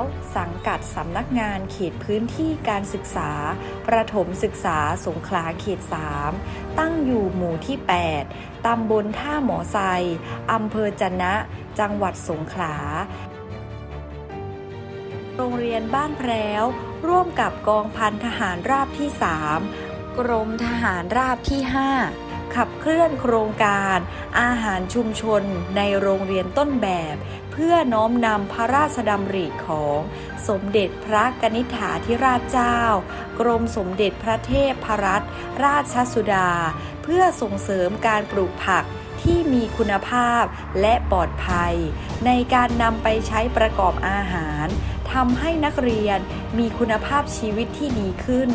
วสังกัดสำนักงานเขตพื้นที่การศึกษา ประถมศึกษาสงขลาเขต 3 ตั้งอยู่หมู่ที่ 8 ตำบลท่าหมอไซอำเภอจะนะ จังหวัดสงขลา โรงเรียนบ้านแพร้ว ร่วมกับกองพันทหารราบที่ 3 กรมทหารราบที่ 5ขับเคลื่อนโครงการอาหารชุมชนในโรงเรียนต้นแบบ เพื่อน้อมนำพระราชดำริของสมเด็จพระกนิษฐาธิราชเจ้า กรมสมเด็จพระเทพรัตนราชสุดา เพื่อส่งเสริมการปลูกผักที่มีคุณภาพและปลอดภัย ในการนำไปใช้ประกอบอาหารทำให้นักเรียนมีคุณภาพชีวิตที่ดีขึ้น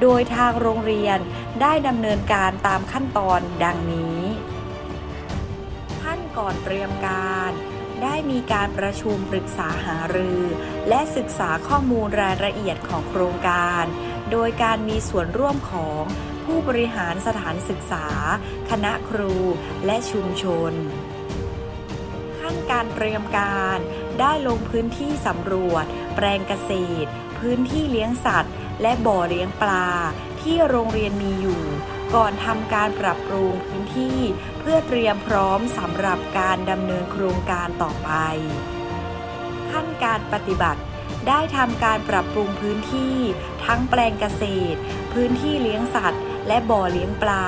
โดยทางโรงเรียนได้ดำเนินการตามขั้นตอนดังนี้ ขั้นก่อนเตรียมการ ได้มีการประชุมปรึกษาหารือ และศึกษาข้อมูลรายละเอียดของโครงการ โดยการมีส่วนร่วมของผู้บริหารสถานศึกษา คณะครู และชุมชน ขั้นการเตรียมการ ได้ลงพื้นที่สำรวจ แปลงเกษตร พื้นที่เลี้ยงสัตว์ และบ่อเลี้ยงปลา ที่โรงเรียนมีอยู่ ก่อนทำการปรับปรุงพื้นที่ เพื่อเตรียมพร้อมสำหรับการดำเนินโครงการต่อไป ขั้นการปฏิบัติได้ทำการปรับปรุงพื้นที่ ทั้งแปลงเกษตร พื้นที่เลี้ยงสัตว์ และบ่อเลี้ยงปลา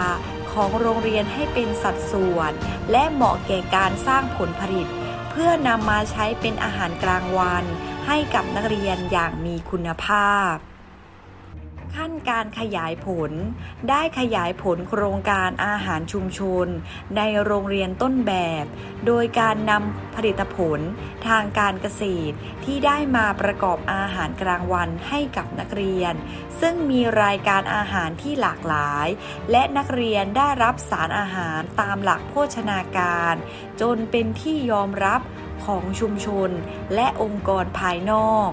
ของโรงเรียนให้เป็นสัดส่วน และเหมาะแก่การสร้างผลผลิต เพื่อนำมาใช้เป็นอาหารกลางวัน ให้กับนักเรียนอย่างมีคุณภาพ ขั้นการขยายผล ได้ขยายผลโครงการอาหารชุมชน ในโรงเรียนต้นแบบ โดยการนำผลิตผลทางการเกษตรที่ได้มาประกอบอาหารกลางวันให้กับนักเรียน ซึ่งมีรายการอาหารที่หลากหลาย และนักเรียนได้รับสารอาหารตามหลักโภชนาการ จนเป็นที่ยอมรับของชุมชนและองค์กรภายนอก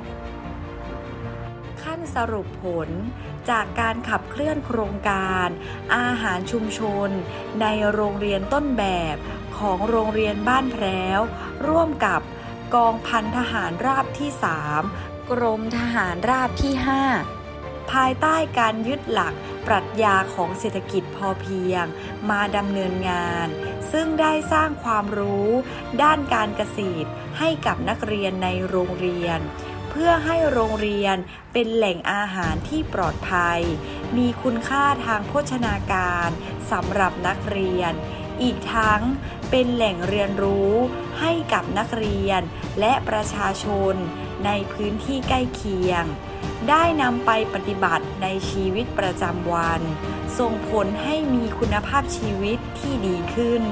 นสรุปผล จากการขับเคลื่อนโครงการ อาหารชุมชน ในโรงเรียนต้นแบบของโรงเรียนบ้านแพร้ว ร่วมกับกองพันทหารราบที่ 3 กรมทหารราบที่ 5 ภายใต้การยึดหลักปรัชญาของเศรษฐกิจพอเพียง มาดำเนินงาน ซึ่งได้สร้างความรู้ ด้านการเกษตรให้กับนักเรียนในโรงเรียน เพื่อให้โรงเรียนเป็นแหล่งอาหารที่ปลอดภัย มีคุณค่าทางโภชนาการสำหรับนักเรียน อีกทั้งเป็นแหล่งเรียนรู้ให้กับนักเรียนและประชาชนในพื้นที่ใกล้เคียง ได้นำไปปฏิบัติในชีวิตประจำวัน ส่งผลให้มีคุณภาพชีวิตที่ดีขึ้น